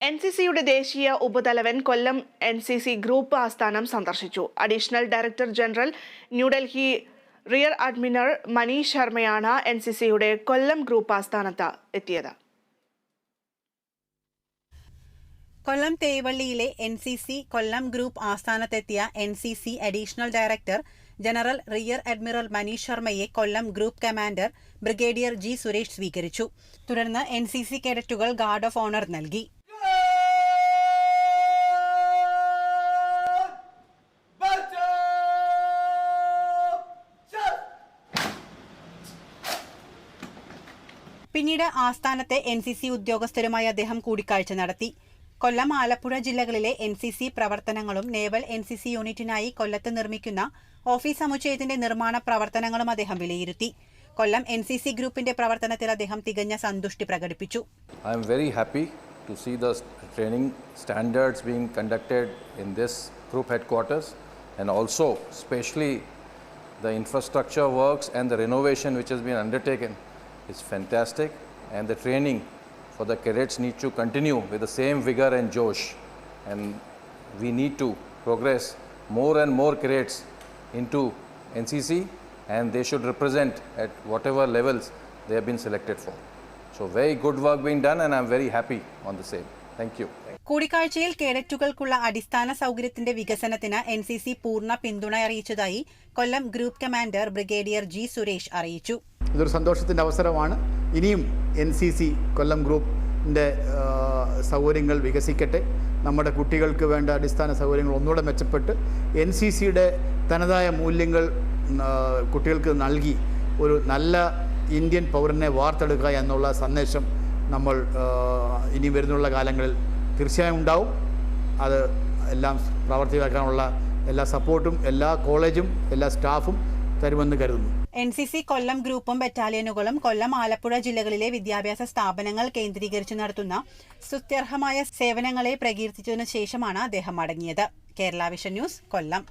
N C സിയുടെ ദേശീയ ഉപതലവൻ Kollam N C C group ആസ്ഥാനം സന്ദർശിച്ചു. Additional director general New Delhi rear admiral Manish ശർമ്മയാണ് എൻ സി സിയുടെ കൊല്ലം ഗ്രൂപ്പ് ആസ്ഥാനത്ത് എത്തിയത്. Kollam തേവള്ളിയിലെ N C C Kollam group ആസ്ഥാനത്തെത്തിയ N C C additional director general rear admiral Manish ശർമ്മയെ Kollam group commander brigadier G Suresh സ്വീകരിച്ചു. തുടർന്ന് N C C കേഡറ്റുകൾ guard of honour നൽകി. പിന്നീട് ആസ്ഥാനത്തെ N C C ഉദ്യോഗസ്ഥരുമായി അദ്ദേഹം കൂടിക്കാഴ്ച നടത്തി. കൊല്ലം ആലപ്പുഴ ജില്ലകളിലെ എൻ സി സി പ്രവർത്തനങ്ങളും നേവൽ എൻ സി സി യൂണിറ്റിനായി കൊല്ലത്ത് നിർമ്മിക്കുന്ന ഓഫീസ് സമുച്ചയത്തിന്റെ നിർമ്മാണ പ്രവർത്തനങ്ങളും അദ്ദേഹം വിലയിരുത്തി. കൊല്ലം എൻ സി സി ഗ്രൂപ്പിന്റെ പ്രവർത്തനത്തിൽ അദ്ദേഹം തികഞ്ഞ സന്തുഷ്ടി പ്രകടിപ്പിച്ചു. I am very happy to see the training standards being conducted in this group headquarters and also specially the infrastructure works and the renovation which has been undertaken is fantastic and the training for the cadets need to continue with the same vigor and josh and we need to progress more and more cadets into NCC and they should represent at whatever levels they have been selected for. So very good work being done and I'm very happy on the same. Thank you. കൂടിക്കാഴ്ചയിൽ കേഡറ്റുകൾക്കുള്ള അടിസ്ഥാന സൗകര്യത്തിന്റെ വികസനത്തിന് N C C പൂർണ പിന്തുണ അറിയിച്ചതായി Kollam group commander brigadier G Suresh അറിയിച്ചു ഇതൊരു സന്തോഷത്തിന്റെ അവസരമാണ്. ഇനിയും എൻ സി സി കൊല്ലം ഗ്രൂപ്പിന്റെ സൗകര്യങ്ങൾ വികസിക്കട്ടെ. നമ്മുടെ കുട്ടികൾക്ക് വേണ്ട അടിസ്ഥാന സൗകര്യങ്ങൾ ഒന്നുകൂടെ മെച്ചപ്പെട്ട് എൻ സി സിയുടെ തനതായ മൂല്യങ്ങൾ കുട്ടികൾക്ക് നൽകി ഒരു നല്ല ഇന്ത്യൻ പൗരനെ വാർത്തെടുക്കുക എന്നുള്ള സന്ദേശം നമ്മൾ ഇനി വരുന്നുള്ള കാലങ്ങളിൽ തീർച്ചയായും ഉണ്ടാവും. അത് എല്ലാം പ്രാവർത്തികമാക്കാനുള്ള എല്ലാ സപ്പോർട്ടും എല്ലാ കോളേജും എല്ലാ സ്റ്റാഫും തരുമെന്ന് കരുതുന്നു. എൻ സി സി കൊല്ലം ഗ്രൂപ്പും ബറ്റാലിയനുകളും കൊല്ലം ആലപ്പുഴ ജില്ലകളിലെ വിദ്യാഭ്യാസ സ്ഥാപനങ്ങൾ കേന്ദ്രീകരിച്ച് നടത്തുന്ന സ്തുത്യർഹമായ സേവനങ്ങളെ പ്രകീർത്തിച്ചതിനു ശേഷമാണ് അദ്ദേഹം മടങ്ങിയത്. Kerala vision news Kollam.